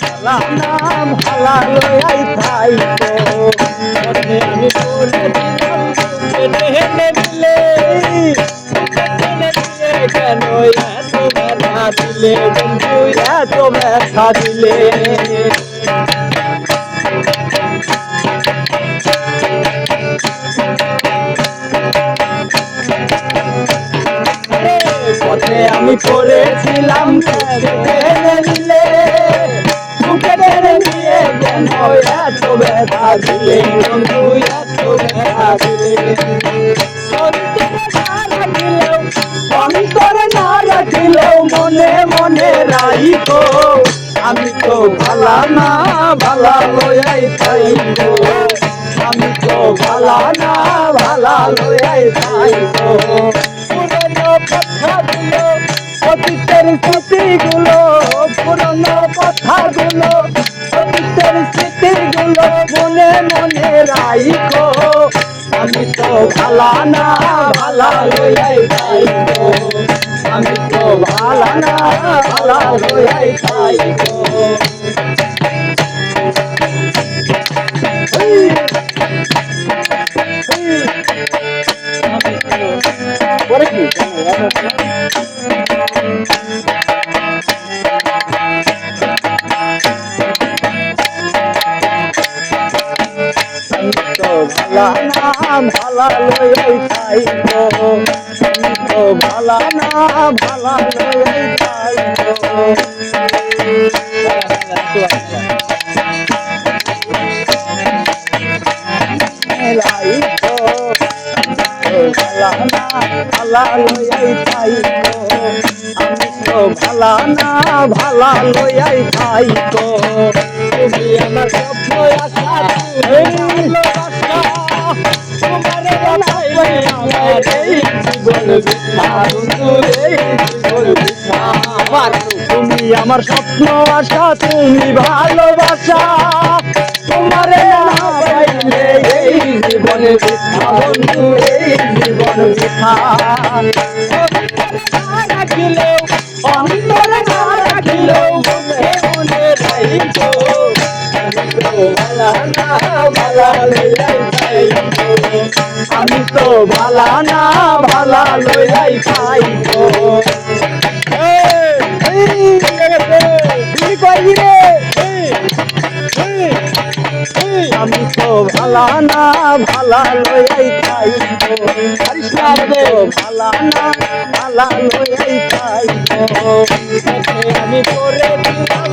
ভালা না ভালা লয়াই থাই তো মনে আমি বলে হেনে দিলে কেনে এত দিলে? বন্ধু দিলে। নিলে বুকে টেনে নিয়ে কেন এত ব্যথা দিলে বন্ধু এত অন্তরে না রাখিলেও মনে মনে রাইকো আমি তো ভালা না, ভালা লয়াই থাইকো আমি তো ভালা না, ভালা লয়াই থাইকো পুরনো কথাগুলো অতীতের স্মৃতিগুলো পুরনো কথাগুলো অতীতের স্মৃতিগুলো মনে মনে রাইকো আমি তো ভালা না ভালা লয়াই খাইবো আমি তো ভালা না ভালা খাইবো পরে কি? তো ভালা না ভালা লয়াই খাইবো তো ভালা না ভালা লয়াই তুমি আমার আশা আমার তুমি আমার স্বপ্ন আশা তুমি ভালোবাসা তোমারে এই জীবন বন্ধু এই জীবন আমি তো ভালা না ভালা লইয়াই খাইবো আমি তো ভালা না ভালা লইয়াই খাইবো কৃষ্ণা ভালা না ভালা লইয়াই খাইবো আমি করে দিলাম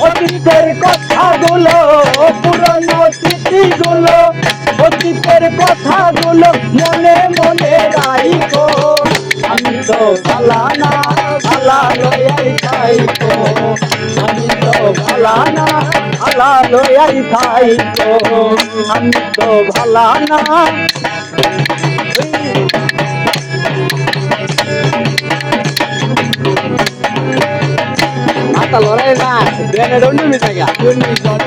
অতীতের কথাগুলো পুরনো স্মৃতিগুলো অতীতের কথাগুলো মনে মনে রাইকো আমি তো ভালা না ভালা লয়াই খাইতো আমি তো ভালা না ভালা লয়াই আমি তো ভালা না লড়াই না দেনে দন্ডু মিটাগা তুমি জন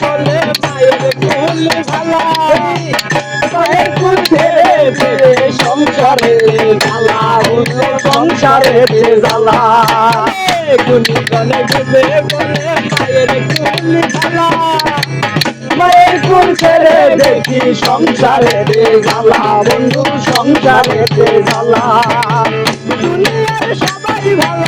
বলে মায়ের কুল ভালা মায়ের কুল ছেড়ে সংসারে জ্বালা সংসারে জ্বালা গুনি গনে ভেবে বলে মায়ের কুল ভালা মায়ের কুল ছেড়ে দেখি সংসারে জ্বালা বন্ধু সংসারে জ্বালা দুনিয়ার সবাই ভালো।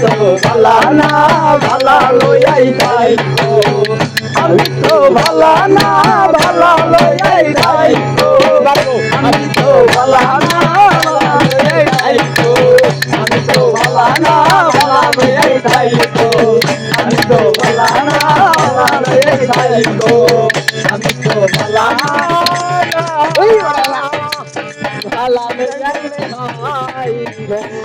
তো ভালা না ভালা লইয়াই যাই আমি তো ভালা না ভালা লইয়াই যাই আমি তো ভালা না আমি তো ভালা না ভালা লইয়াই যাই আমি তো ভালা না ভালা লইয়াই যাই আমি তো ভালা না ভালা লইয়াই যাই